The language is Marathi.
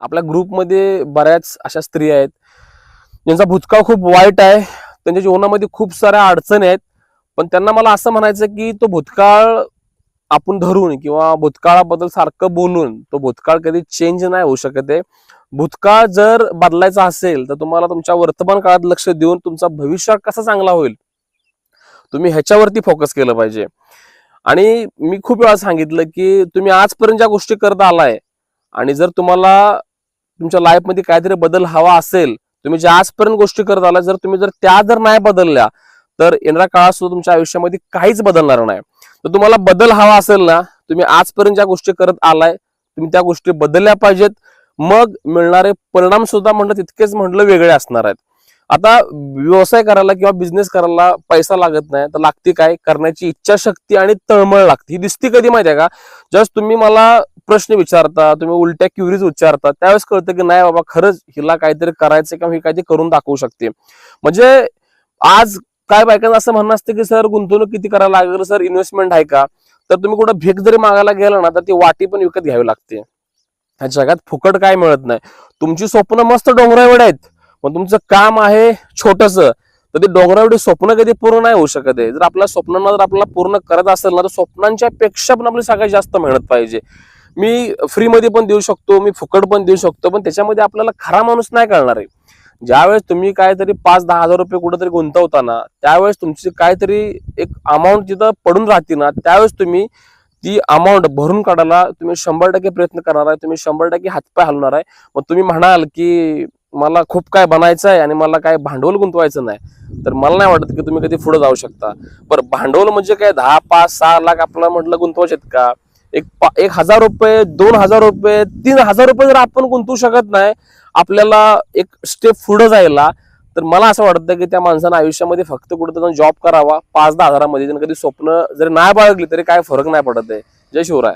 आपल्या ग्रुपमध्ये बऱ्याच अशा स्त्रिया आहेत. ज्यांचा भूतकाळ खूप वाईट आहे. त्यांच्या जीवनामध्ये खूप साऱ्या अडचणी आहेत. पण त्यांना मला असं म्हणायचं की तो भूतकाळ आपण धरून किंवा भूतकाळाबद्दल सारखं बोलून तो भूतकाळ कधी चेंज नाही होऊ शकत आहे. भूतकाळ जर बदलायचा असेल तर तुम्हाला तुमच्या वर्तमान काळात लक्ष देऊन तुमचा भविष्य कसा चांगला होईल? तुम्ही ह्याच्यावरती फोकस केलं पाहिजे. आणि मी खूप वेळा सांगितलं की तुम्ही आजपर्यंत ज्या गोष्टी करत आलाय आणि जर तुम्हाला तुमच्या लाईफमध्ये काहीतरी बदल हवा असेल तुम्ही ज्या आजपर्यंत गोष्टी करत आला जर तुम्ही जर त्या जर नाही बदलल्या तर येणाऱ्या काळात सुद्धा तुमच्या आयुष्यामध्ये काहीच बदलणार नाही. तर तुम्हाला बदल हवा असेल ना तुम्ही आजपर्यंत ज्या गोष्टी करत आलाय तुम्ही त्या गोष्टी बदलल्या पाहिजेत. मग मिळणारे परिणाम सुद्धा म्हणलं तितकेच म्हणलं वेगळे असणार आहेत. आता व्यवसाय करायला किंवा बिझनेस करायला पैसा लागत नाही तर लागते काय? करण्याची इच्छाशक्ती आणि तळमळ लागते. ही दिसती कधी माहिती आहे का? जस्ट तुम्ही मला प्रश्न विचारता तुम्ही उलट्या क्युरीज उच्चारता त्यावेळेस कळतं की नाही बाबा खरंच हिला काहीतरी करायचं किंवा ही काहीतरी करून दाखवू शकते. म्हणजे आज काय बायकांना असं म्हणणं असतं की सर गुंतवणूक किती करायला लागेल? सर इन्व्हेस्टमेंट आहे का? तर तुम्ही कुठं भीक जरी मागायला गेला ना तर ती वाटी पण विकत घ्यावी लागते. ह्या जगात फुकट काय मिळत नाही. तुमची स्वप्न मस्त डोंगराएवढे आहेत पण तुमचं काम आहे छोटस. तर ते डोंगराएवढी स्वप्न कधी पूर्ण नाही होऊ शकत आहे. जर आपल्या स्वप्नांना जर आपल्याला पूर्ण करत असेल ना तर स्वप्नांच्या पेक्षा पण आपली सगळ्यात जास्त मेहनत पाहिजे. मी फ्रीमध्ये पण देऊ शकतो मी फुकट पण देऊ शकतो पण त्याच्यामध्ये आपल्याला खरा माणूस नाही कळणार आहे. ज्यावेळेस तुम्ही काहीतरी पाच दहा हजार रुपये कुठेतरी गुंतवताना त्यावेळेस तुमची काहीतरी एक अमाऊंट तिथं पडून राहते ना त्यावेळेस तुम्ही ती अमाऊंट भरून काढायला तुम्ही शंभर टक्के प्रयत्न करणार आहे तुम्ही शंभर टक्के हातपाय हलणार आहे. मग तुम्ही म्हणाल की मला खूप काय बनायचं आहे आणि मला काय भांडवल गुंतवायचं नाही तर मला नाही वाटत की तुम्ही कधी पुढे जाऊ शकता. बरं भांडवल म्हणजे काय? दहा पाच सहा लाख आपल्याला म्हटलं गुंतवायचे का? एक एक हजार रुपये दोन हजार रुपये तीन हजार रुपये जर आपण गुंतवू शकत नाही आपल्याला एक स्टेप पुढे जायला तर मला असं वाटतं की त्या माणसानं आयुष्यामध्ये फक्त कुठं जाऊन जॉब करावा पाच दहा हजारामध्ये. त्यांनी कधी स्वप्न जरी नाही बाळगली तरी काय फरक नाही पडत आहे. जय शिवराय.